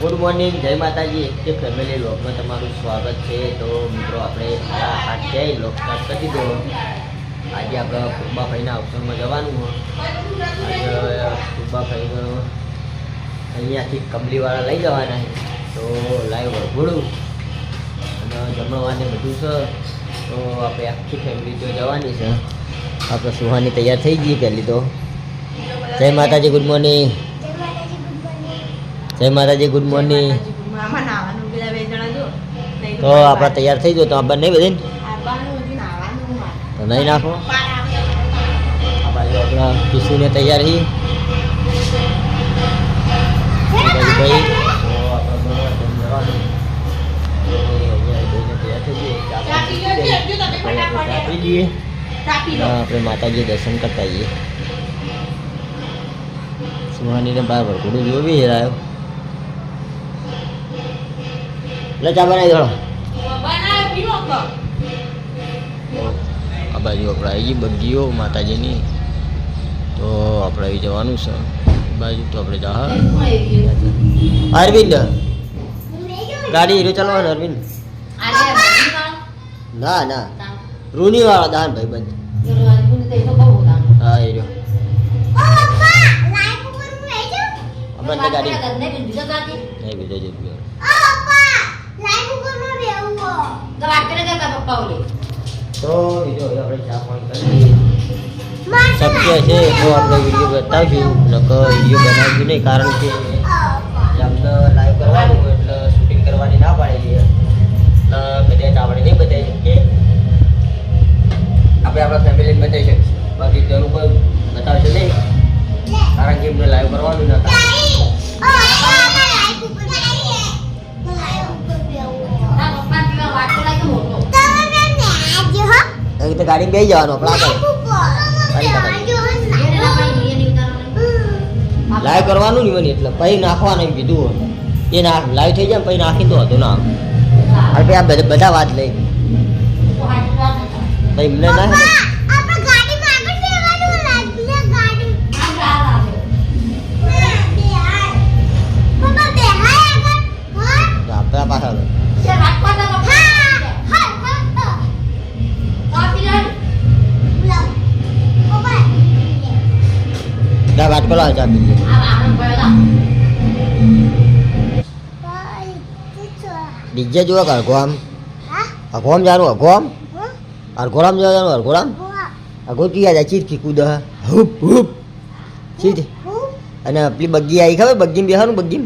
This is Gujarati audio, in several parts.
ગુડ મોર્નિંગ જય માતાજી. એક ફેમિલી લોગમાં તમારું સ્વાગત છે. તો મિત્રો, આપણે આ આઠ્યાય લોક કરી દો આજે આપણે કુંબાભાઈના અવસરમાં જવાનું આજે કુંબાભાઈનો અહીંયાથી કમલીવાળા લઈ જવાના તો લાઈવ વળગોડું અને જમણવાને બધું છે. તો આપણે આખી ફેમિલી જો જવાની છે. આપણે સુહાની તૈયાર થઈ ગઈ પહેલી તો. જય માતાજી ગુડ મોર્નિંગ જય માતાજી ગુડ મોર્નિંગ તો આપણે તૈયાર થઈ ગયો તો આપણે નહીં બધે. તો નહીં નાખો. આપણા કિશુને તૈયાર. હા, આપણે માતાજી દર્શન કરતા જઈએ સુહાનીને બાર ભરકુડું જોવી હેરાયો એટલે ચા બનાવી દો આ બાજુ આપણે આવી ગઈ બગીઓ માતાજીની તો આપણે આવી જવાનું છે બાજુ તો આપણે જા અરવિંદ ગાડી હીરો ચલાવવાનું અરવિંદ ના ના રૂની વાળા દાન ભાઈ બંધ શક્ય છે તો આપણે વીડિયો બતાવશું. નકર વીડિયો બનાવશું નહીં કારણ કે અમને લાઈવ કરવાનું હોય એટલે શૂટિંગ કરવાની ના પાડેલી એટલે કદાચ આપણે નહીં બતાવી શકીએ આપણે આપણા ફેમિલીને બતાવી શકીએ બાકી તેનું કોઈ બતાવશે નહીં. કારણ કે એમને લાઈવ કરવાનું નતા તો. એ રીતે ગાડી બે જવાનું આપણે આગળ લાઈવ કરવાનું નહીં મને એટલે પછી નાખવાનું એમ કીધું એ ના લાઈવ થઈ જાય પછી નાખી તો હતો ના આ બધા બધા વાત લઈ. એમને ના દા વાત કરો આ ચા પી લે. ડીજે જુઓ કે અરઘોરામ અરઘોરામ જાનું અરઘોરામ અરઘોરામ જોવા જાનું અરઘોરામ? અરઘો કિયા જાય ચીજ કી કૂદ. હુપ હુપ. ચીજ અને પેલી બગ્ગી આવી ખબર? બગ્ગીમ બેહાનું બગ્ગીમ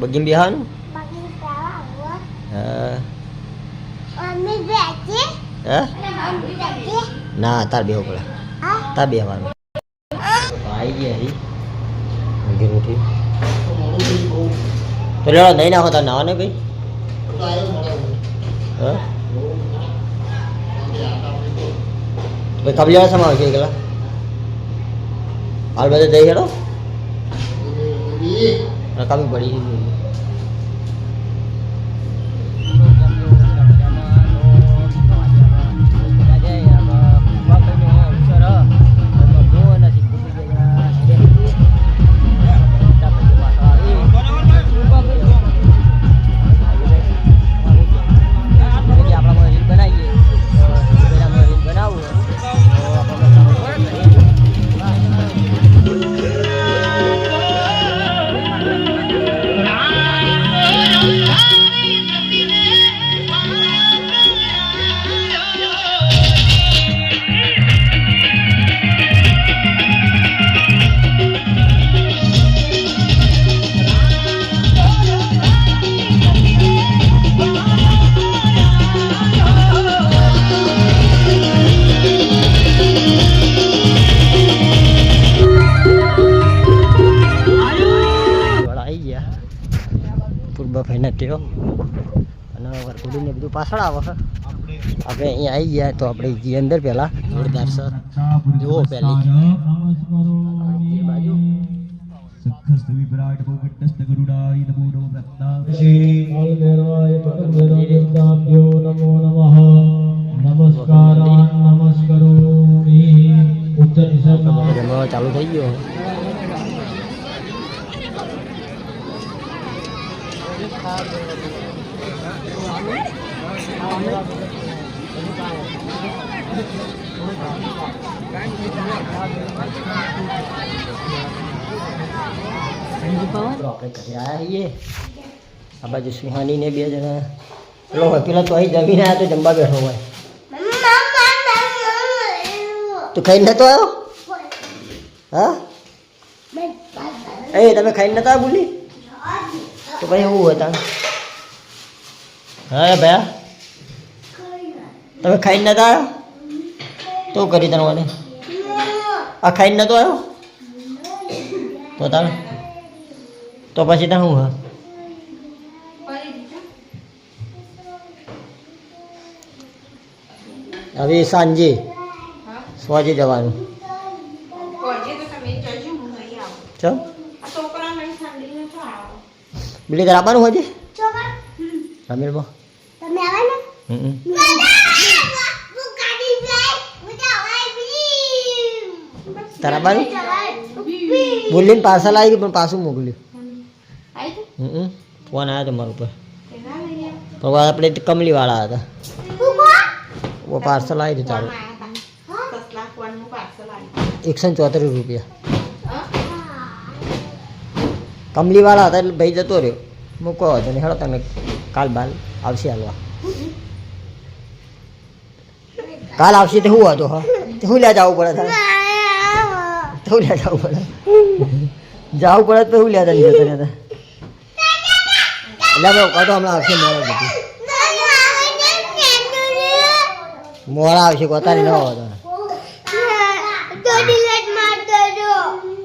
બગ્ગીમ બેહાનું? હા? ના તાર બેહો પડે. તાર બેહવાનું. ગયા હરી મંદિર ઉઠી તો લેડો નહીં નાખો તાર નાવા ને ભાઈ. હા? ભાઈ કબલિયા સમા આવશે એકલા? હાલ બધે જઈ હેડો. રકામી પડી પૂર્વા અને વરઘોડીને બધું પાછળ આવે છે આપણે અહીંયા આવી ગયા તો આપણે જઈએ અંદર પહેલા. જોરદાર સર જુઓ પહેલી. બાજુ વિભરાટ ભોગટસ્ત ગરુડાય આપણે ઘરે આવ્યા છીએ આ બાજુ સુહાની ને બે જણા. પેલો હોય પેલા તો અહીં જમીને આવ્યા તો જમવા બેઠો હોય. તું ખાઈને નતો આવ્યો? હા? એ તમે ખાઈને નતા આવ્યા બોલી? તો પછી એવું હોય તાણ હા ભયા તમે ખાઈને નતા આવ્યા તો કરી તને આ ખાઈને નતો આવ્યો તો તમે તો પછી ત્યાં શું હા? હવે સાંજે સોજે જવાનું. ચમ? બીલી તાર આવવાનું હોય છે? સમીરમાં તમે આવે ને? બોલીને પાર્સલ આવી ગયું પણ પાછું મોકલ્યું. હમ ફોન આવ્યો હતો મારા ઉપર. પણ આપણે કમલીવાળા હતા. પાર્સલ આવી હતું તારું. એકસો ચોત્રીસ રૂપિયા. કમલીવાળા હતા એટલે ભાઈ જતો રહ્યો. મૂકો હતો ને હેડો તમે કાલ બાલ આવશે હાલવા. કાલ આવશે તો શું હતો હા? શું લ્યા જવું પડે તારે? તો લ્યા જવું પડે? જવું પડે તો શું લ્યા જતા તને એટલે ભાઈ કાઢો હમણાં આવશે મોડા બધું મોડા આવશે કોતાની ન હોતો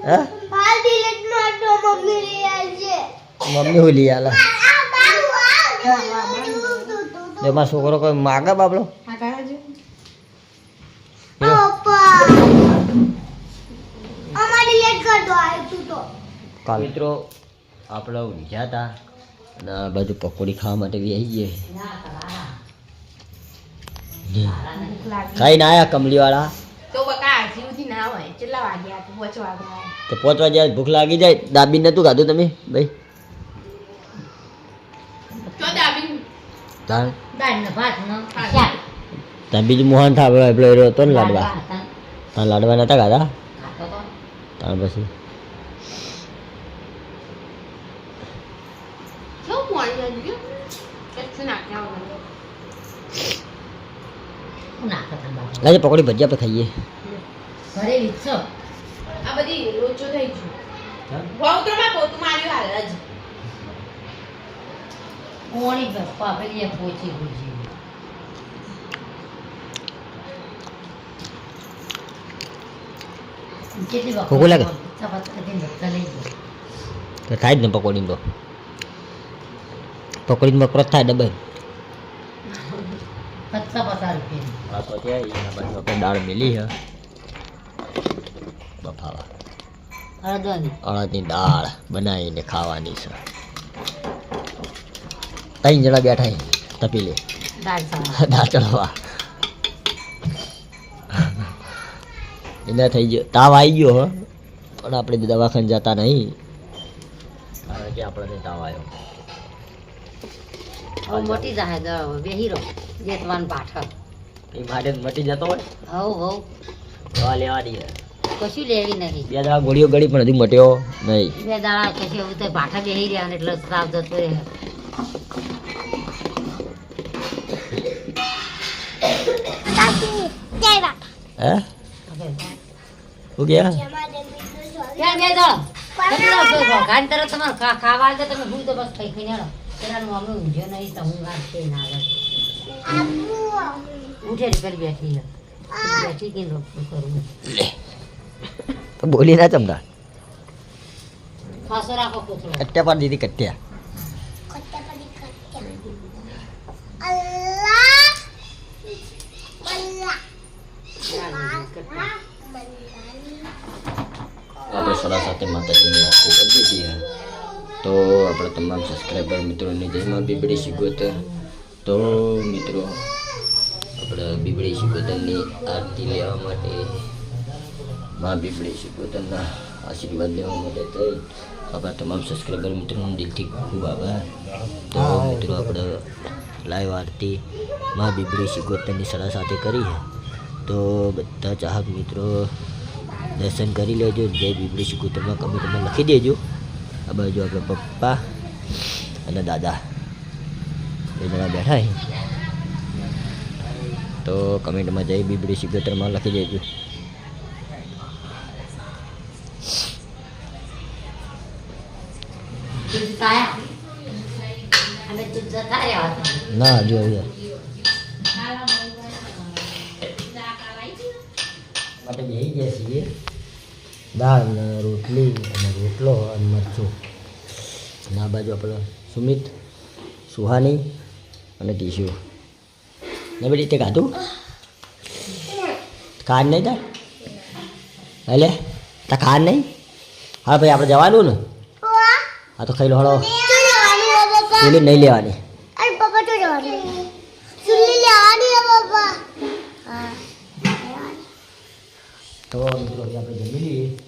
હે? મમ્મી હું લઈ આલા એમાં છોકરો કોઈ માગે બાબલો? કાલ. મિત્રો આપણે ઊંઝા હતા અને આ બાજુ પકોડી ખાવા માટે બી આવી ગયે ખાઈને આયા કમલીવાળા. તો બકા ના હોય. કેટલા વાગ્યા? તો પાંચ વાગ્યા. ભૂખ લાગી જાય. દાબી નતું ખાધું તમે ભાઈ? તાણ? દાળ ભાત ને શાક ત્યાં બીજું મોહન થા પેલો પેલો એરો હતો ને લાડવા. ત્યાં લાડવા નતા ખાધા? તાણ પછી? લાજે પકોડી ભજીયા આપણે ખાઈએ. આ બધી લોચો થઈ ગયું. વહુત્રમાં પોતું માર્યું હાલ જ. કોણી ગપ્પા પોચી કેટલી વખત લાગે? તો થાય. જ ને પકોડીને. તો પકોડીને બકરો થાય ડબલ. દાળ મેલી છે. બફાવા. અડદની દાળ બનાવીને ખાવાની છે. ત્રણ જણા બેઠા તપેલી દાળ ચડવા. એના થઈ ગયો. તાવ આવી ગયો હો. પણ આપણે દવાખાને જતા નહીં. કારણ કે આપણને તાવ આવ્યો. મોટી જાય દળ બેહી રહો જેતવાન પાઠક એ ભાડે મટી જતો હોય? હવ હવ. દવા લેવાની કશું લેવી નહીં. બે દાડા ગોળીઓ ગળી પણ હજી મટ્યો નહીં. બે દાડા કશું એવું તો પાઠા બેહી રહ્યા એટલે સાફ જતો રહે. હે શું ગયા ખાવા તો તમે હું તો બસ ખાઈ ખાઈને હેડો પેલાનું હમણાં ઊંઝ્યો નહીં તો હું વાત છે ના આવે ઉઠે ને બેઠી બેઠી કે કરું તો બોલી ના ચમતા ખાસો રાખો કોથળો કટ્યા પણ દીધી કટ્યા આપણે સડા સાથે માતાજીની આરતી કરી દીધી તો આપણા તમામ સબસ્ક્રાઈબર મિત્રોને જયમાં બીબડી શિકોતર તો મિત્રો, આપણે બીબડી શિકોતરની આરતી લેવા માટે મા બીબડી શિકોતરના આશીર્વાદ લેવા માટે થઈ આપણા તમામ સબસ્ક્રાઈબર મિત્રોનો દિલથી ખૂબ આભાર. તો મિત્રો, આપણે લાઈવ આરતી મા બીબડી શિકોતરની સળા સાથે કરી છે. તો બધા ચાહક મિત્રો દર્શન કરી લેજો જય બીબડી શિકોતરમાં કમેન્ટમાં લખી દેજો. આ બાજુ આપણા પપ્પા અને દાદા. બે જણા બેઠા તો કમેન્ટમાં જય બીબડી શિકોતરમાં લખી દેજો. ના જો માટે જઈ ગયા છીએ. દાળ ને રોટલી અને રોટલો અને મરચું. અને આ બાજુ આપણે સુમિત સુહાની અને ટીશુ ને બધી તે ખાધું? ખાન નહીં તાર? એટલે તા ખાર નહીં? હા ભાઈ આપણે જવાનું ને? હા. તો ખાઈ લો હળો પેલી નહીં લેવાની અરે પપ્પા તો જવાનું સુલ્લી લેવાની હે પપ્પા હા તો મિત્રો